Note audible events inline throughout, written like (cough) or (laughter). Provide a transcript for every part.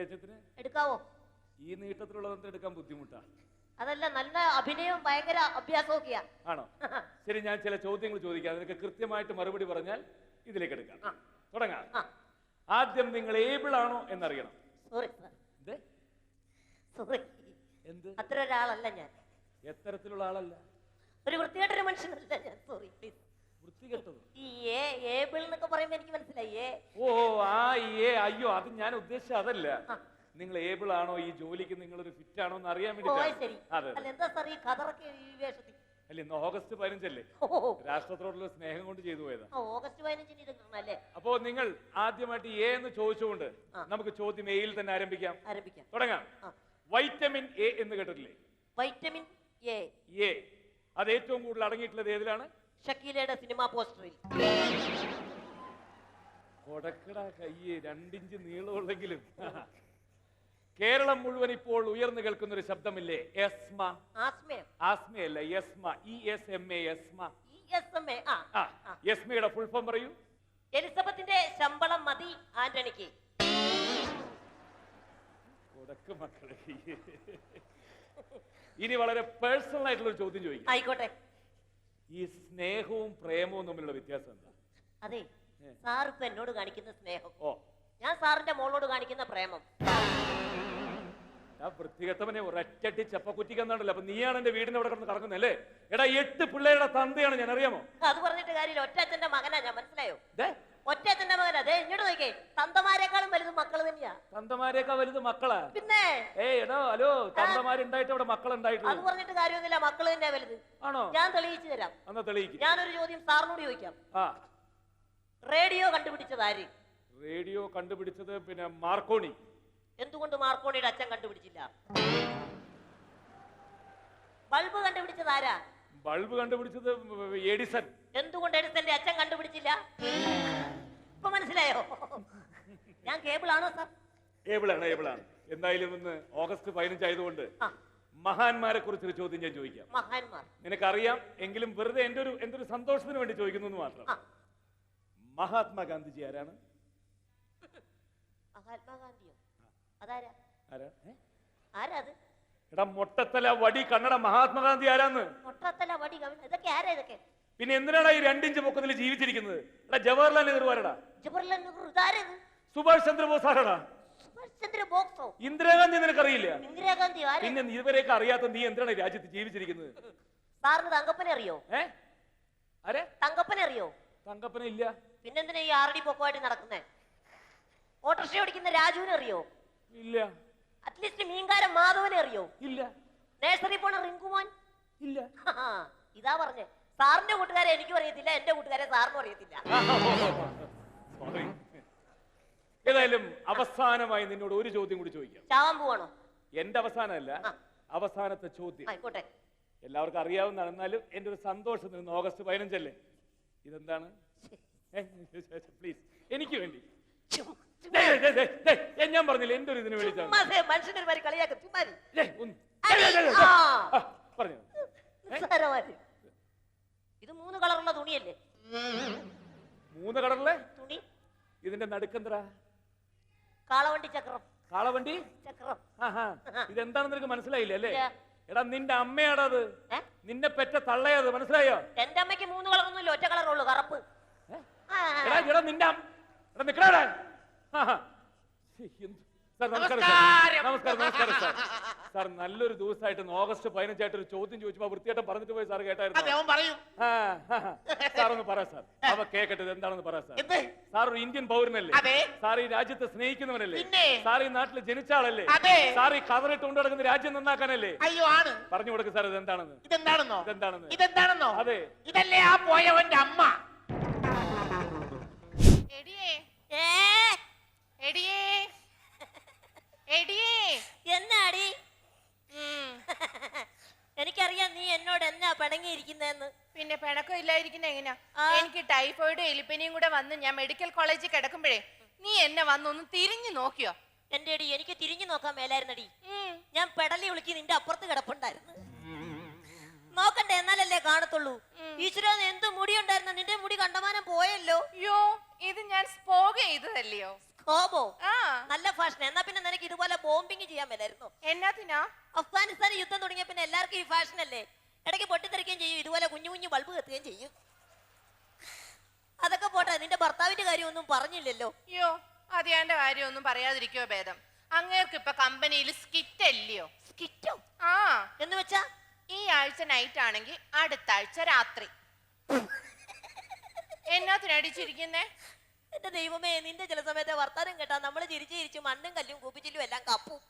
എടുക്കില്ലേ എടുക്കാവോ? ഈ നീട്ടത്തിലുള്ളതൊന്നും എടുക്കാൻ ബുദ്ധിമുട്ടാ? അതല്ല നല്ല അഭിനയവും ഭയങ്കര അഭ്യാസമൊക്കെയാ ആണോ? ശരി ഞാൻ ചില ചോദ്യങ്ങൾ ചോദിക്കാം. അതിനൊക്കെ കൃത്യമായിട്ട് മറുപടി പറഞ്ഞാൽ ഇതിലേക്ക് എടുക്കാം. തുടങ്ങാം. ആദ്യം നിങ്ങൾ ഏബിൾ ആണോ എന്നറിയണം. Sorry sorry. എന്ത്? അത്ര ഒരാളല്ല ഞാൻ. എത്തരത്തിലുള്ള ആളല്ല. ഒരു വൃത്തികെട്ടൊരു മനുഷ്യനല്ല ഞാൻ. Sorry please. വൃത്തികെട്ടത്. ഈ ഏ ഏബിൾ എന്നൊക്കെ പറയുമ്പോ എനിക്ക് മനസ്സിലായി. ഏ ഓ ആ ഏ അയ്യോ അത് ഞാൻ ഉദ്ദേശിച്ച അതല്ല. ആ. നിങ്ങൾ ഏബിൾ ആണോ ഈ ജോലിക്ക് നിങ്ങൾ ഒരു ഫിറ്റ് ആണോ എന്ന് അറിയാൻ ഓ അത് ശരി. വേണ്ടി അതെ. അല്ല എന്താ സാർ ഈ കഥറൊക്കെ ഈ വേഷത്തിൽ? അല്ല ഇന്ന് ഓഗസ്റ്റ് പതിനഞ്ചല്ലേ? ഓ രാഷ്ട്രത്തോടുള്ള സ്നേഹം കൊണ്ട് ചെയ്തു പോയതാ. ആ, ഓഗസ്റ്റ് പതിനഞ്ചിന് ഇത് അപ്പോ നിങ്ങൾ ആദ്യമായിട്ട് എ എന്ന് ചോദിച്ചുകൊണ്ട് ആ. നമുക്ക് ചോദ്യം എയിൽ തന്നെ ആരംഭിക്കാം. ആരംഭിക്കാം. തുടങ്ങാം. ആ. വൈറ്റമിൻ എ എന്ന് കേട്ടിട്ടില്ലേ? വൈറ്റമിൻ എ എ അത് ഏറ്റവും കൂടുതൽ അടങ്ങിയിട്ടുള്ളത് ഏതിലാണ്? ഷക്കീലയുടെ സിനിമാ പോസ്റ്ററിൽ. കൊടക്കട കയ്യ് രണ്ടിഞ്ച് നീളമുള്ളെങ്കിലും. കേരളം മുഴുവൻ ഇപ്പോൾ ഉയർന്നു കേൾക്കുന്ന ഒരു ശബ്ദമില്ലേ? എസ്മ ആസ്മയോ ആസ്മയല്ല ESMA E S M A ESMA E S M A. ആ ആ ആ. ഫുൾ ഫോം പറയൂ. എലിസബത്തിന്റെ ശമ്പളം മതി ആന്റണിക്ക്. കൊടക്ക് മക്കളെ ഇനി വളരെ പേഴ്സണൽ ആയിട്ടുള്ള ഒരു ചോദ്യം ചോദിക്കും. ആയിക്കോട്ടെ. ഈ സ്നേഹവും പ്രേമവും തമ്മിലുള്ള വ്യത്യാസം എന്താ? അതെ. സാർ ഇപ്പൊ എന്നോട് കാണിക്കുന്ന സ്നേഹം. ഓ. ഞാൻ സാറിന്റെ മോളോട് കാണിക്കുന്ന പ്രേമം. ആ വൃത്തികെട്ടവനെ ഒരറ്റട്ടി ചെപ്പക്കുറ്റിക്കുന്നുണ്ടല്ലോ അപ്പൊ നീയാണ് എന്റെ വീടിന്റെ അവിടെ കിടന്ന് കറങ്ങുന്നല്ലേ എടാ എട്ട് പിള്ളേരുടെ തന്തയാണ് ഞാൻ അറിയാമോ അത് പറഞ്ഞിട്ട് കാര്യമില്ല. ഒറ്റ അച്ഛന്റെ മകനാ ഞാൻ മനസ്സിലായോ? ഒറ്റച്ഛന്റെ അതെ ഇങ്ങോട്ട് നോക്കേ തന്തമാരെക്കാളും വലുത് മക്കൾ തന്നെയാ തന്തമാരെയൊക്കെ വലുത് മക്കളാ പിന്നെ ഏയ് എടോ ഹലോ തന്തമാരുണ്ടായിട്ട് അവിടെ അത് മക്കളുണ്ടായിട്ടുള്ളൂ പറഞ്ഞിട്ട് കാര്യമൊന്നുമില്ല മക്കൾ തന്നെയാ വലുത് ആണോ ഞാൻ തെളിയിച്ചു തരാം എന്നാ തെളിയിക്ക് ഞാനൊരു ചോദ്യം സാറിനോട് ചോദിക്കാം ആ റേഡിയോ കണ്ടുപിടിച്ചത് ആര് റേഡിയോ കണ്ടുപിടിച്ചത് പിന്നെ മാർക്കോണി എന്തുകൊണ്ട് മാർക്കോണിയുടെ അച്ഛൻ കണ്ടുപിടിച്ചില്ല ബൾബ് കണ്ടുപിടിച്ചത് ആരാ ബൾബ് കണ്ടുപിടിച്ചത് എഡിസൺ എന്തുകൊണ്ട് എഡിസന്റെ അച്ഛൻ കണ്ടുപിടിച്ചില്ല ഇപ്പൊ മനസ്സിലായോ? ഞാൻ കേബിൾ ആണോ സാർ? ഏബിളാണ് ഏബിളാണ് എന്തായാലും ഇന്ന് ഓഗസ്റ്റ് പതിനഞ്ചായതുകൊണ്ട് ആ. മഹാന്മാരെ കുറിച്ചൊരു ചോദ്യം ഞാൻ ചോദിക്കാം. മഹാന്മാർ. നിനക്കറിയാം എങ്കിലും വെറുതെ എന്റെ ഒരു എന്റെ ഒരു സന്തോഷത്തിന് വേണ്ടി ചോദിക്കുന്നു എന്ന് മാത്രം. ആ. മഹാത്മാഗാന്ധിജി ആരാണ്? മഹാത്മാഗാന്ധിയോ അതാരാ? ആരാ? ഏ? ആരാ അത്? എടാ മൊട്ടത്തല വടി കണ്ണട മഹാത്മാഗാന്ധി ആരാന്ന്? മുട്ടത്തല വടി ഇതൊക്കെ ആരാ ഇതൊക്കെ? പിന്നെ എന്തിനാണ് ഈ രണ്ടിഞ്ച് പൊക്കത്തിൽ ജീവിച്ചിരിക്കുന്നത്? എടാ ജവഹർലാൽ നെഹ്റു ആരടാ? ജവഹർലാൽ നെഹ്റു ഇതാരത്? സുഭാഷ് ചന്ദ്രബോസ് ആരടാ? ഇന്ദിരാഗാന്ധി നിനക്കറിയില്ല? ഇന്ദിരാഗാന്ധി പിന്നെ നീ ഇവരെയൊക്കെ അറിയാത്ത നീ എന്തിനാണ് രാജ്യത്ത് ജീവിച്ചിരിക്കുന്നത്? സാറിന് തങ്കപ്പനെ അറിയോ? ഏ? ആരെ? തങ്കപ്പനെ അറിയോ? തങ്കപ്പനെ ഇല്ല. പിന്നെന്തിനാ ഈ ആറടി പൊക്കമായിട്ട് നടക്കുന്നേ? ഓട്ടോറിക്ഷ ഓടിക്കുന്ന രാജുവിനെ അറിയോ? ഇല്ല. അറ്റ്ലീസ്റ്റ് മീൻകാരൻ മാധവനെ അറിയോ? ഇല്ല. നേഴ്സറി പോണ റിങ്കുമോൻ? ഇല്ല. ഇതാ പറഞ്ഞേ. സാറിന്റെ കൂട്ടുകാരെ എനിക്കും അറിയത്തില്ല എന്റെ കൂട്ടുകാരെ സാറിനും അറിയത്തില്ല. ഏതായാലും അവസാനമായി നിന്നോട് ഒരു ചോദ്യം കൂടി ചോദിക്കാം. ചാവാൻ പോവാണോ? എന്റെ അവസാനമല്ല അവസാനത്തെ ചോദ്യം. ആയിക്കോട്ടെ. എല്ലാവർക്കും അറിയാവുന്നതാണ്. എന്നാലും എന്റെ ഒരു സന്തോഷം നിന്ന് ഓഗസ്റ്റ് പതിനഞ്ചല്ലേ? ഇതെന്താണ്? പ്ലീസ്. എനിക്ക് വേണ്ടി. ഞാൻ പറഞ്ഞില്ല എന്റെ ഒരു ഇതിന് വേണ്ടി മനുഷ്യന്റെ കളിയാക്കും ചുമ്മാ ഇരി. ദേ, ഒന്ന്. അടി. ദേ, ദേ, ദേ, ദേ. ആ. ആ, പറഞ്ഞോ നിസ്സാരമാര്. ഇത് മൂന്ന് കളറുള്ള തുണിയല്ലേ മൂന്ന് കടറിലെ തുണി ഇതിന്റെ നടുക്കെന്തരാ കാളവണ്ടി ചക്രം. കാളവണ്ടി? ചക്രം. ആഹാ. ഇതെന്താണെന്ന് നിനക്ക് മനസ്സിലായില്ല അല്ലേ? എടാ നിന്റെ അമ്മയാടാ അത്. നിന്നെ പെറ്റ തള്ളയത് മനസ്സിലായോ? എന്റെ അമ്മയ്ക്ക് മൂന്ന് കളറൊന്നുമില്ല ഒറ്റ കളറുള്ളൂ കറുപ്പ്. എടാ എടാ നിന്റെ എടാ നിക്കടാ സാർ നമസ്കാരം സാർ. നമസ്കാരം. നമസ്കാരം സാർ. സാർ നല്ലൊരു ദിവസമായിട്ട് ഓഗസ്റ്റ് പതിനഞ്ചായിട്ട് ഒരു ചോദ്യം ചോദിച്ചപ്പോ വൃത്തിയായിട്ട് പറഞ്ഞിട്ട് പോയി സാർ അതെ കേട്ടായിരുന്നു അവൻ പറയും. സാർ ഒന്ന് പറ സാർ. അവ കേക്കട്ടെ ഇത് എന്താണെന്ന് പറ സാർ. എന്ത്? സാർ ഒരു ഇന്ത്യൻ പൗരനല്ലേ? അതെ. സാർ ഈ രാജ്യത്തെ സ്നേഹിക്കുന്നവനല്ലേ? പിന്നെ? സാർ ഈ നാട്ടിൽ ജനിച്ച ആളല്ലേ അതെ. സാർ ഈ കവറിട്ട് കൊണ്ടു നടക്കുന്ന രാജ്യം നന്നാക്കാനല്ലേ? അയ്യോ ആണ്. പറഞ്ഞു കൊടുക്ക് സാർ ഇത് എന്താണെന്ന് ഇതെന്താണെന്നോ? ഇതെന്താണെന്ന്? ഇതെന്താണെന്നോ? അതെ. ഇതല്ലേ ആ പോയവന്റെ അമ്മ. എടിയേ. ഏ എടിയേ. എടിയേ. എന്നാടി. (laughs) എനിക്കറിയാം നീ എന്നോട് എന്നാ പിണങ്ങിയിരിക്കുന്നതെന്ന് പിന്നെ പിണക്കം ഇല്ലായിരിക്കുന്ന എങ്ങനെയാ എനിക്ക് ടൈഫോയിഡ് എലിപ്പനിയും കൂടെ വന്ന് ഞാൻ മെഡിക്കൽ കോളേജിൽ കിടക്കുമ്പോഴേ നീ എന്നെ വന്നൊന്ന് തിരിഞ്ഞു നോക്കിയോ? എന്റെ അടി എനിക്ക് തിരിഞ്ഞു നോക്കാൻ മേലായിരുന്നടി. ഞാൻ പെടലി വിളിക്ക് നിന്റെ അപ്പുറത്ത് കിടപ്പുണ്ടായിരുന്നു. നോക്കണ്ടേ എന്നാലല്ലേ കാണത്തുള്ളൂ. ഈശ്വര എന്ത് മുടി ഉണ്ടായിരുന്നു? നിന്റെ മുടി കണ്ടമാനം പോയല്ലോ. അയ്യോ ഇത് ഞാൻ സ്പോഗ് ചെയ്തതല്ലയോ? ആ. നല്ല ഫാഷൻ എന്നാ പിന്നെ നിനക്ക് ഇതുപോലെ ബോംബിങ് ചെയ്യാൻ മേലായിരുന്നു? എന്നാത്തിനാ അഫ്ഗാനിസ്ഥാൻ യുദ്ധം തുടങ്ങിയ പിന്നെ എല്ലാവർക്കും ഈ ഫാഷൻ അല്ലേ? ഇടയ്ക്ക് പൊട്ടിത്തെറിക്കുകയും ചെയ്യും ഇതുപോലെ കുഞ്ഞു കുഞ്ഞു ബൾബ് കത്തുകയും ചെയ്യും. അതൊക്കെ പോട്ടെ നിന്റെ ഭർത്താവിന്റെ കാര്യമൊന്നും പറഞ്ഞില്ലല്ലോ. അയ്യോ അതിയാന്റെ കാര്യമൊന്നും പറയാതിരിക്കോ ഭേദം? അങ്ങേർക്ക് ഇപ്പൊ കമ്പനിയിൽ സ്കിറ്റ് അല്ലയോ? സ്കിറ്റോ ആ. എന്ന് വെച്ചാ? ഈ ആഴ്ച നൈറ്റ് ആണെങ്കിൽ അടുത്ത ആഴ്ച രാത്രി. (laughs) എന്നാത്തിനടിച്ചിരിക്കുന്നേ എന്റെ ദൈവമേ നിന്റെ ചില സമയത്തെ വർത്താനം കേട്ടാ നമ്മൾ ചിരിച്ചു ചിരിച്ചു മണ്ണും കല്ലും കൂപ്പിച്ചില്ലും എല്ലാം കപ്പും.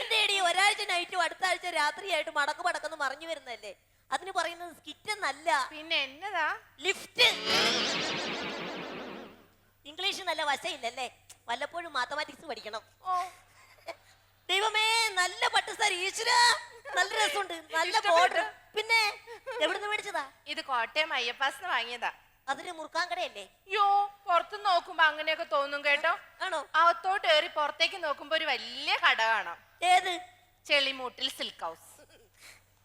എന്റെ ഇടി ഒരാഴ്ച നൈറ്റും അടുത്ത ആഴ്ച രാത്രിയായിട്ട് മടക്ക് മടക്കെന്ന് മറിഞ്ഞു വരുന്നല്ലേ അതിന് പറയുന്നത് സ്കിറ്റ് എന്നല്ല. പിന്നെ എന്നതാ? ലിഫ്റ്റ് ഇംഗ്ലീഷ് നല്ല വശയില്ലല്ലേ? വല്ലപ്പോഴും മാത്തമാറ്റിക്സ് പഠിക്കണം. ദൈവമേ നല്ല പട്ട് സാർ ഈശ്വര. നല്ല രസമുണ്ട്. നല്ല. ബോർഡർ പിന്നെ എവിടുന്ന് മേടിച്ചതാ? ഇത് കോട്ടയം അയ്യപ്പാസിന് വാങ്ങിയതാ. അതിന് മുറുക്കാൻ കടയല്ലേ? യോ പുറത്ത് നോക്കുമ്പോ അങ്ങനെയൊക്കെ തോന്നും കേട്ടോ. ആണോ? അകത്തോട്ട് കയറി പുറത്തേക്ക് നോക്കുമ്പോ ഒരു വലിയ കട കാണാം. ഏത്? ചെളിമൂട്ടിൽ സിൽക്ക് ഹൗസ്.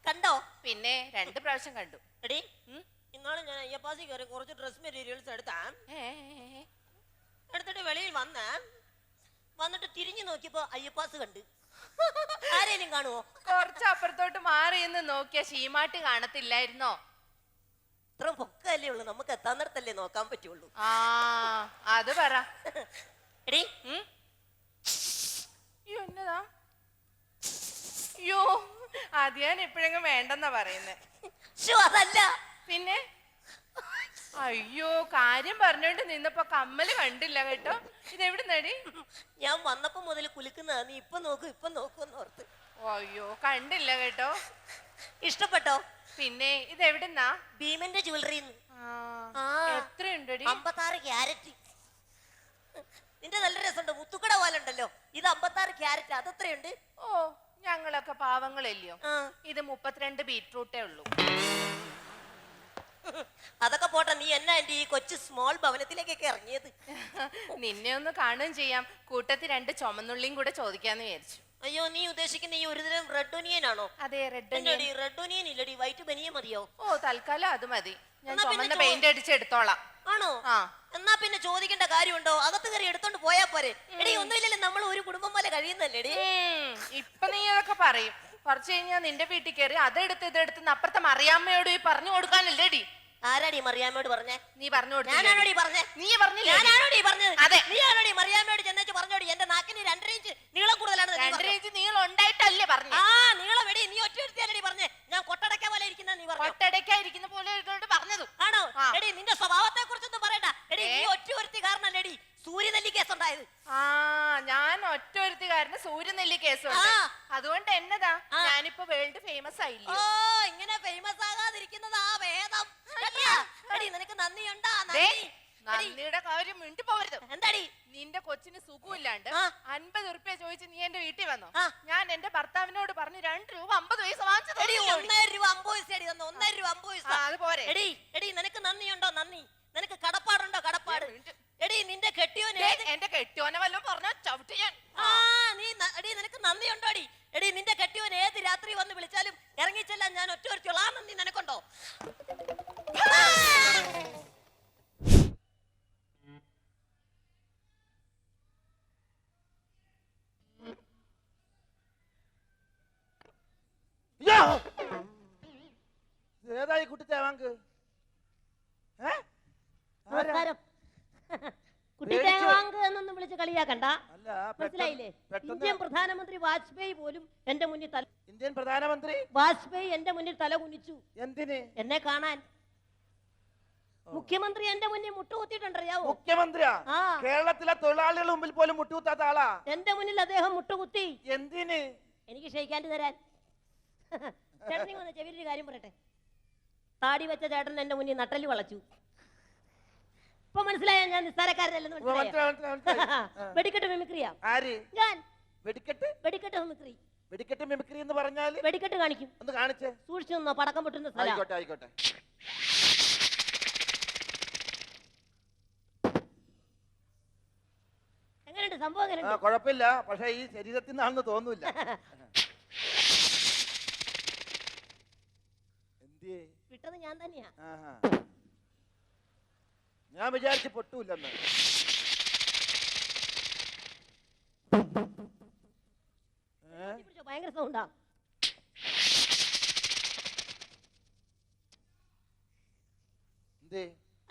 കണ്ടോ? പിന്നെ രണ്ട് പ്രാവശ്യം കണ്ടു. എടി ഇന്നാളും ഞാൻ അയ്യപ്പാസി കയറി കുറച്ച് ഡ്രസ് മെറ്റീരിയൽസ് എടുത്താ. എടുത്തിട്ട് വെളിയിൽ വന്ന വന്നിട്ട് തിരിഞ്ഞു നോക്കിയപ്പോ അയ്യപ്പാസ് കണ്ട്. ആരേലും കാണുവോ? കുറച്ച് അപ്പുറത്തോട്ട് മാറി എന്ന് നോക്കിയ ശീമാട്ട് കാണത്തില്ലായിരുന്നോ? ഇത്ര പൊക്കല്ലേ ഉള്ളു. നമുക്ക് എത്താൻ നേരത്തല്ലേ നോക്കാൻ പറ്റുള്ളൂ. ആ അത് പറ. എടി. ഉം? അയ്യോ എന്നതാ? അയ്യോ അത് ഞാൻ ഇപ്പോഴെങ്കിലും വേണ്ടെന്നാ പറയുന്നേ. ശോ അതല്ല. പിന്നെ? അയ്യോ കാര്യം പറഞ്ഞോണ്ട് നിന്നപ്പോ കമ്മൽ കണ്ടില്ല കേട്ടോ. ഇതെവിടെ നടി ഞാൻ വന്നപ്പോ മുതൽ കുലുക്കുന്നതാ നീ ഇപ്പൊ നോക്കൂ ഇപ്പൊ നോക്കൂന്ന് ഓർത്ത്. അയ്യോ കണ്ടില്ല കേട്ടോ. ഇഷ്ടപ്പെട്ടോ? പിന്നെ ഇത് എവിടെന്നാ ഭീമന്റെ ജ്വല്ലറി ആ. എത്രയുണ്ടടി? അമ്പത്താറ് ക്യാരറ്റ്. നിന്റെ നല്ല രസമുണ്ട് മുത്തുക്കട പോലെ ഉണ്ടല്ലോ ഇത് അമ്പത്താറ് ക്യാരറ്റ് അതെത്രയുണ്ട്? ഓ ഞങ്ങളൊക്കെ പാവങ്ങളല്ലയോ ഇത് മുപ്പത്തിരണ്ട് ബീറ്റ്റൂട്ടേ ഉള്ളൂ. അതൊക്കെ പോട്ടെ നീ എന്നാ എന്റെ ഈ കൊച്ചു സ്മോൾ ഭവനത്തിലേക്കൊക്കെ ഇറങ്ങിയത്? നിന്നെ ഒന്ന് കാണുകയും ചെയ്യാം. കൂട്ടത്തിൽ രണ്ട് ചുമന്നുള്ളിയും കൂടെ ചോദിക്കാന്ന് വിചാരിച്ചു. അയ്യോ നീ ഉദ്ദേശിക്കുന്ന ഈ ഒരു തരം റെഡ് ഒനിയൻ ആണോ? അതെ റെഡ് റെഡ് ഒനിയൻ ഇല്ലടി വൈറ്റ് ബനിയ മതിയോ? ഓ തൽക്കാലം അത് മതി. ഞാൻ ചുമന്ന പെയിന്റ് അടിച്ച് എടുത്തോളാം. ആണോ? ആ. എന്നാ പിന്നെ ചോദിക്കേണ്ട കാര്യമുണ്ടോ? അകത്ത് കയറി എടുത്തോണ്ട് പോയാ പോരെ. എടി ഒന്നുമില്ലല്ലേ നമ്മൾ ഒരു കുടുംബം പോലെ കഴിയുന്നല്ലേ ഇപ്പൊ നീ അതൊക്കെ പറയും. കുറച്ച് കഴിഞ്ഞാ നിന്റെ വീട്ടിൽ കയറി അതെടുത്ത് ഇതെടുത്ത് അപ്പുറത്തെ മറിയാമ്മയോട് ഈ പറഞ്ഞു കൊടുക്കാനല്ലേടി ആരാടി മറിയാമ്മയോട് പറഞ്ഞേ? നീ പറഞ്ഞു ഞാനാണോടി പറഞ്ഞേ? നീ പറഞ്ഞില്ലേ? ഞാനാണോടി പറഞ്ഞത്? അതെ. നീ ആരോടി മറിയാമ്മയോട് ചെന്നേച്ച് പറഞ്ഞോടി? എന്റെ നാക്കിന് രണ്ടര ഇഞ്ച് നീളം കൂടുതലാണ് രണ്ടര ഇഞ്ച് നീളം ഉണ്ടായിട്ടല്ലേ പറഞ്ഞു. ആ നീളം എടി നീ ഒറ്റ എടുത്തല്ലേ പറഞ്ഞേ ഞാൻ കൊട്ടടക്ക പോലെ ഇരിക്കുന്ന നീ പറഞ്ഞു ഒട്ടടയ്ക്കായിരിക്കുന്ന പോലെ ഇവരോട് പറഞ്ഞത് ആണോ ആ. എടി നിന്റെ സ്വഭാവത്തെ കുറിച്ചൊന്നും പറയണ്ട എടി ഏ? നീ ഒറ്റ ഒരുത്തി കാരണല്ലേടി സൂര്യനെല്ലി കേസ് ഉണ്ടായത് ആ ഞാൻ ഒറ്റ ഒരുത്തുകാരന് സൂര്യനെല്ലി കേസുണ്ട് ആ. അതുകൊണ്ട് എന്നതാ ആ. ഞാനിപ്പോ വേൾഡ് ഫേമസ് ഓ ആയില്ലേ ഇങ്ങനെ ഫേമസ് ആകാതിരിക്കുന്നത് ആ വേദം കേട്ടാ? എടി നിനക്ക് നന്ദിയുണ്ടാ ദേ, നന്ദി എടി, നന്ദിയുടെ കാര്യം മിണ്ടി പോവരുത് എന്താടി നിന്റെ കൊച്ചിന് സുഖമില്ലാണ്ട് ആ. അൻപത് ഉറുപ്പ്യ ചോദിച്ച് നീ എന്റെ വീട്ടിൽ വന്നോ ആ. ഞാൻ എന്റെ ഭർത്താവിനോട് പറഞ്ഞു രണ്ട് രൂപ അമ്പത് പൈസ വാങ്ങിച്ചു എടി തന്നില്ലേ അവിടെ? ഒന്നര രൂപ അമ്പത് പൈസ അടി തന്നു. ഒന്നര രൂപ അമ്പത് പൈസ പോരെ. എടി കളിയാക്കണ്ട. മനസ്സിലായില്ലേ? ഇന്ത്യൻ പ്രധാനമന്ത്രി വാജ്പേയി പോലും എന്റെ മുന്നിൽ തല ഇന്ത്യൻ പ്രധാനമന്ത്രി? വാജ്പേയി എന്റെ മുന്നിൽ തല കുനിച്ചു. എന്തിന്? എന്നെ കാണാൻ. മുഖ്യമന്ത്രി എന്റെ മുന്നിൽ മുട്ടുകുത്തിയിട്ടുണ്ടറിയാവോ? മുഖ്യമന്ത്രിയാ. കേരളത്തിലെ തൊഴിലാളികളുടെ മുമ്പിൽ പോലും മുട്ടുകുത്താത്ത ആളാ? എന്റെ മുന്നിൽ അദ്ദേഹം മുട്ടുകുത്തി. എന്തിന്? എനിക്ക് ക്ഷയിക്കാണ്ട് തരാൻ. (laughs) ചേട്ടൻ വന്ന ചെവിയൊരു കാര്യം പറയട്ടെ. താടി വെച്ച ചേട്ടൻ എന്റെ മുന്നിൽ നട്ടൽ വളച്ചു. ഇപ്പൊ മനസ്സിലായ ഞാൻ നിസ്സാരക്കാരനല്ലെന്ന് മനസ്സിലായോ? മനസ്സിലായി, മനസ്സിലായി. (laughs) ആ. വെടിക്കെട്ട് മിമിക്രിയാ ആര്? ഞാൻ. വെടിക്കെട്ട്? വെടിക്കെട്ട് മിമിക്രി. വെടിക്കെട്ട് മിമിക്രി എന്ന് പറഞ്ഞാൽ? വെടിക്കെട്ട് കാണിക്കും. ഒന്ന് കാണിച്ചേ. സൂക്ഷിച്ചു നിന്നോ പടക്കം പൊട്ടുന്ന സ്ഥലം. ആയിക്കോട്ടെ ആയിക്കോട്ടെ. എങ്ങനെയുണ്ട്? സംഭവം ആ എങ്ങനെയുണ്ട് കുഴപ്പമില്ല പക്ഷെ ഈ ശരീരത്തിൽ നിന്നാണെന്ന് തോന്നൂല (laughs) എന്തിയേ? വിട്ടത് ഞാൻ തന്നെയാ. ആഹാ. ഞാൻ വിചാരിച്ച് പൊട്ടൂല്ലെന്ന്. ഭയങ്കര സൗണ്ടാ.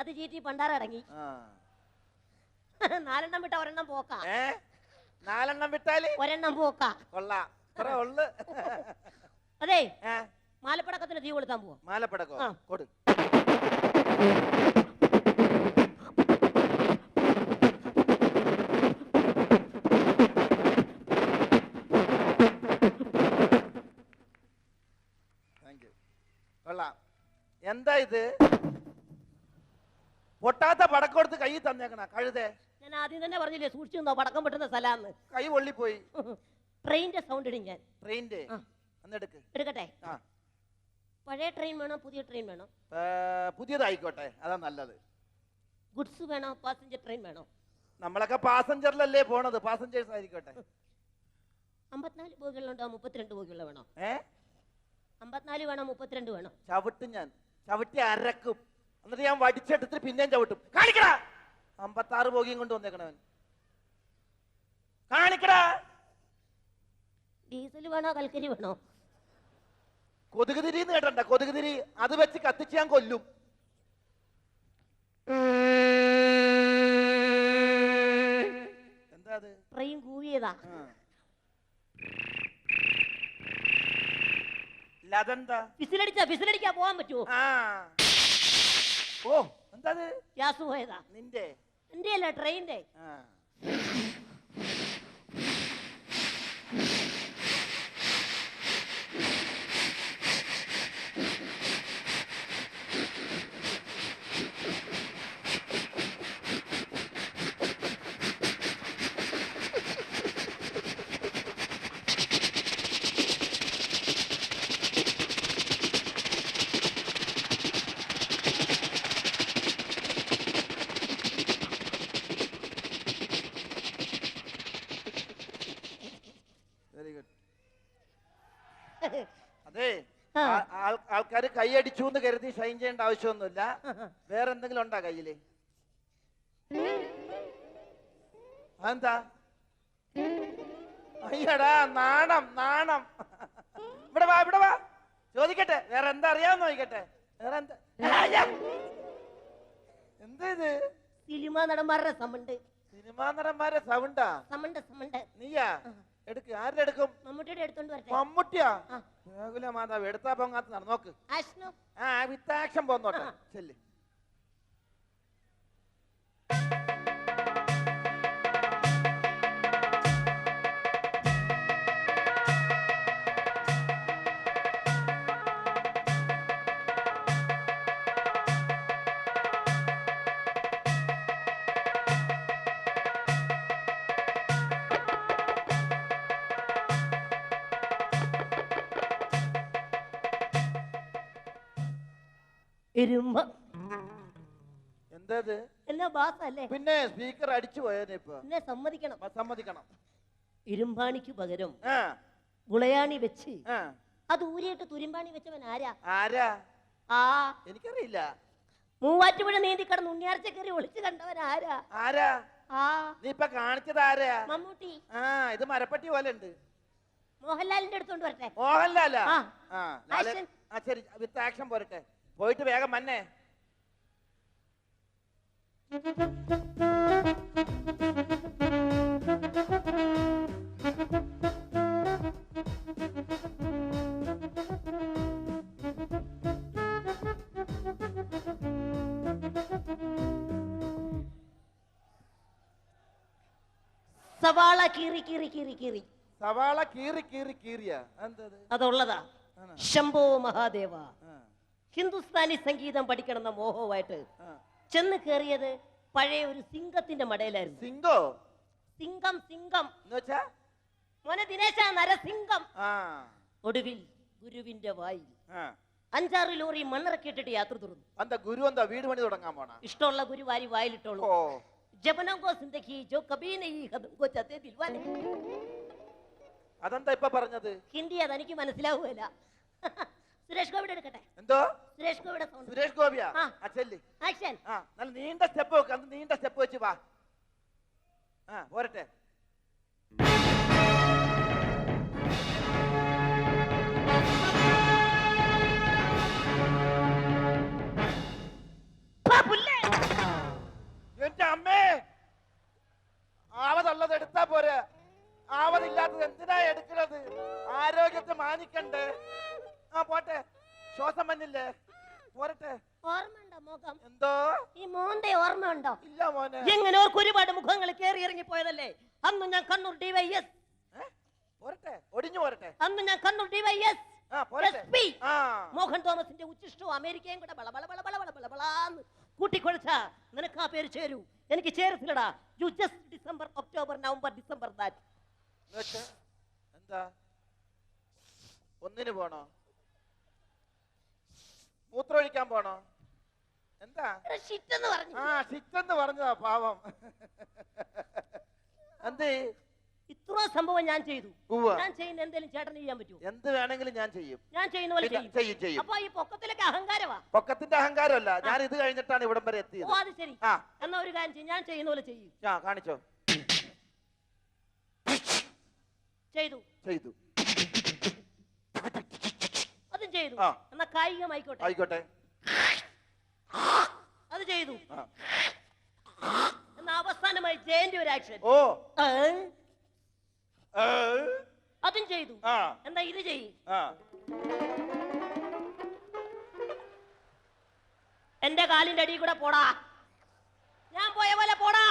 അത് ചീറ്റി പണ്ടാറടങ്ങി ആ. നാലെണ്ണം വിട്ട ഒരെണ്ണം പോക്കാ. നാലെണ്ണം വിട്ടാൽ? ഒരെണ്ണം പോക്കാ. കൊള്ളാം. അതെ. മാലപ്പടക്കത്തിന് തീ കൊളുത്താൻ പോവാ. മാലപ്പടക്കോ. കൊടു. എന്താ ഇത്? പൊട്ടാത്ത പടക്കെടുത്ത് കൈ തന്നേക്കണ കഴുതേ. ഞാൻ ആദ്യം തന്നെ പറഞ്ഞില്ലേ സൂക്ഷിച്ചു നിന്നോ പടക്കം പെട്ടുന്ന സ്ഥലാന്ന് കൈ പൊള്ളിപ്പോയി. ട്രെയിനിന്റെ സൗണ്ട് ഇടും ഞാൻ. ട്രെയിനിന്റെ? ആ. എന്നെടുക്ക് എടുക്കട്ടെ. ആ. പഴയ ട്രെയിൻ വേണോ പുതിയ ട്രെയിൻ വേണോ? ഏ, പുതിയതായിക്കോട്ടെ അതാ നല്ലത്. ഗുഡ്സ് വേണോ പാസഞ്ചർ ട്രെയിൻ വേണോ? നമ്മളൊക്കെ പാസഞ്ചറിലല്ലേ പോണത് പാസഞ്ചേഴ്സ് ആയിരിക്കോട്ടെ. അമ്പത്തിനാല് ബോഗികളുണ്ടോ മുപ്പത്തിരണ്ട് ബോഗിയുള്ള വേണോ? ഏ? അമ്പത്തിനാല് വേണോ മുപ്പത്തിരണ്ട് വേണോ? ചവിട്ടും ഞാൻ. ചവിട്ടി അരക്കും. എന്നിട്ട് ഞാൻ വടിച്ചെടുത്തിട്ട് പിന്നെയും ചവിട്ടും. കാണിക്കടാ. അമ്പത്താറ് പോകിയും കൊണ്ട് വന്നേക്കണവൻ. കാണിക്കടാ. ഡീസൽ വേണോ കൽക്കരി വേണോ? കൊതുക് തിരി കേട്ടണ്ട കൊതുക് തിരി അത് വെച്ച് കത്തിച്ച് ഞാൻ കൊല്ലും. എന്താ അത്? ഇത്രയും കൂവിയതാ. അതെന്താ? ഫിസിലടിച്ചാ ഫിസിലടിക്കാ പോവാൻ പറ്റുമോ ആ. ഓ. എന്താ ഗ്യാസ് പോയതാ നിന്റെ? എന്റെ അല്ല ട്രെയിനിന്റെ. ആ വെരി ഗുഡ് അതെ ആ. ആൾക്കാർ കൈയടിച്ചു എന്ന് കരുതി ഷൈൻ ചെയ്യേണ്ട ആവശ്യമൊന്നുമില്ല. വേറെ എന്തെങ്കിലും ഉണ്ടാ കയ്യിൽ? അതെന്താ? അയ്യടാ നാണം നാണം. ഇവിടെ വാ ഇവിടെ വാ. ചോദിക്കട്ടെ വേറെ എന്താ അറിയാമെന്ന് ചോദിക്കട്ടെ. വേറെ എന്താ? എന്താ ഇത്? Cinema നടന്മാരുടെ സമുണ്ട് cinema നടന്മാരെ സൗണ്ടാ? സമുണ്ട് സമുണ്ട് നീയാ? എടുക്ക് ആരുടെ എടുക്കും? മമ്മൂട്ടിയുടെ എടുത്തോണ്ട് വരട്ടെ. മമ്മൂട്ടിയാ. രാഹുല മാതാവ് എടുത്താ പൊങ്ങാത്ത നടന്നോക്ക്. ആ വിത്താക്ഷം പോന്നോട്ടെ. ചെല്ല്. ഇരുമ്പ എന്താ ഇത് എന്നാ ബാസല്ലേ? പിന്നെ സ്പീക്കർ അടിച്ചു പോയതിനെ ഇപ്പൊ. എന്നെ സമ്മതിക്കണം. സമ്മതിക്കണം. ഇരുമ്പാണിക്ക് പകരം ആ. ഗുളയാണി വെച്ച്. ആ. അത് ഊരിയിട്ട് തുരുമ്പാണി വെച്ചവൻ ആരാ? ആരാ? ആ. എനിക്കറിയില്ല. മൂവാറ്റുപുഴ നീന്തി കിടന്ന് ഉണ്ണിയാർച്ച കയറി ഒളിച്ചു കണ്ടവൻ ആരാ? ആരാ? ആ. നീ ഇപ്പൊ കാണിച്ചത് ആരാ? മമ്മൂട്ടി. ആ ഇത് മരപ്പട്ടി പോലെ ഉണ്ട്. മോഹൻലാലിന്റെ അടുത്തോണ്ട് വരട്ടെ. മോഹൻലാലാ? ആ. ആ ലാല്- Action. ആ ശരി. വിത്ത് ആക്ഷൻ പോരട്ടെ. പോയിട്ട് വേഗം മന്നെ സവാള കീറി കീറി കീറി കീറി സവാള കീറി കീറി കീറിയ എന്തത് അതുള്ളതാ ആണോ? ശംഭോ മഹാദേവ ആ, ഹിന്ദുസ്ഥാനി സംഗീതം പഠിക്കണം എന്ന മോഹവുമായിട്ട് ചെന്ന് കയറിയത് പഴയ ഒരു സിംഗത്തിന്റെ മടയിലായിരുന്നു. സിംഗോ? സിംഗം സിംഗം. മോനെ ദിനേശ നരസിംഗം. ഒടുവിൽ ഗുരുവിന്റെ വായിൽ അഞ്ചാറ് ലോറി മണ്ണിറക്കിയിട്ടിട്ട് യാത്ര തുറന്നു എന്താ ഗുരു എന്താ വീട് പണി തുടങ്ങാൻ പോണ? ഇഷ്ടമുള്ള ഗുരു വാരി വായിലിട്ടോളൂ. ഓ. കോ സിന്ദഗി ജോ കബീ നഹീ ഖത്ം കോ ചാത്തെ ദിൽവാലെ അതെന്താ ഇപ്പൊ പറഞ്ഞത്? ഹിന്ദി അതെനിക്ക് മനസ്സിലാവുകയില്ല. സുരേഷ് ഗോപിയുടെ എടുക്കട്ടെ? എന്തോ? സുരേഷ് ഗോപിയുടെ സൗണ്ട് സുരേഷ് ഗോപിയാ? ആ. ആ ആക്ഷൻ. ആ നല്ല നീണ്ട സ്റ്റെപ്പ് വെക്ക്. അന്ന് നീണ്ട സ്റ്റെപ്പ് വെച്ച് വാ. ആ പോരട്ടെ. എന്റെ അമ്മേ! ആവതുള്ളത് എടുത്താ പോരെ. ആവതില്ലാത്തത് എന്തിനാ എടുക്കണത്? ആരോഗ്യത്തെ മാനിക്കണ്ടേ? ആ പോട്ടെ. ശ്വാസം വന്നില്ലേ? പോരട്ടെ. ഓർമ്മയുണ്ടോ മുഖം? എന്തോ? ഈ മോന്റെ ഓർമ്മയുണ്ടോ? ഇല്ല മോനെ. എങ്ങനെ ഓർക്ക് ഒരുപാട് മുഖങ്ങൾ കയറി ഇറങ്ങി പോയതല്ലേ? അന്ന് ഞാൻ കണ്ണൂർ ഡിവൈഎസ് പോരട്ടെ. ഒടിഞ്ഞു പോരട്ടെ. അന്ന് ഞാൻ കണ്ണൂർ ഡിവൈഎസ് മോഹൻ തോമസിന്റെ ഉച്ചിഷ്ടവും അമേരിക്കയും കൂടെ ബള ബള ബള ബള ബള ബള ബളാന്ന് കൂട്ടിക്കൊഴിച്ച നിനക്ക് ആ പേര് ചേരൂ. എനിക്ക് ചേരത്തില്ലടാ you just December October November December that എന്താ? ഒന്നിന് പോണോ? മൂത്രമൊഴിക്കാൻ പോണോ? എന്താ? എന്ന് പറഞ്ഞു. ആ ഷിറ്റെന്ന് പറഞ്ഞതാ പാവം. എന്തേ? ഇത്ര സംഭവം ഞാൻ ചെയ്തു. ഞാൻ ചെയ്യുന്ന എന്തെങ്കിലും ചേട്ടന് ചെയ്യാൻ പറ്റുമോ? എന്ത് വേണമെങ്കിലും ഞാൻ ചെയ്യും. ഞാൻ ചെയ്യുന്ന പോലെ ചെയ്യും. ചെയ്യും അപ്പൊ ഈ പൊക്കത്തിലൊക്കെ അഹങ്കാരമാ? പൊക്കത്തിന്റെ അഹങ്കാരമല്ല. ഞാൻ ഇത് കഴിഞ്ഞിട്ടാണ് ഇവിടം വരെ ഓ എത്തിയത് അത് ശരി. എന്നാ ഒരു കാര്യം ചെയ്യും. ഞാൻ ചെയ്യുന്ന പോലെ ചെയ്യും. ആ കാണിച്ചോ. ചെയ്തു. ചെയ്തു. അതും ചെയ്തു. എന്നാ കായികമായിക്കോട്ടെ. ആയിക്കോട്ടെ. അത് ചെയ്തു. എന്നാ അവസാനമായി ജയന്റെ ഒരു ആക്ഷൻ ഓ. അതും ചെയ്തു. എന്നാ ഇത് ചെയ്യും. ആ. എന്റെ കാലിന്റെ അടിയിൽ കൂടെ പോടാ. ഞാൻ പോയ പോലെ പോടാ.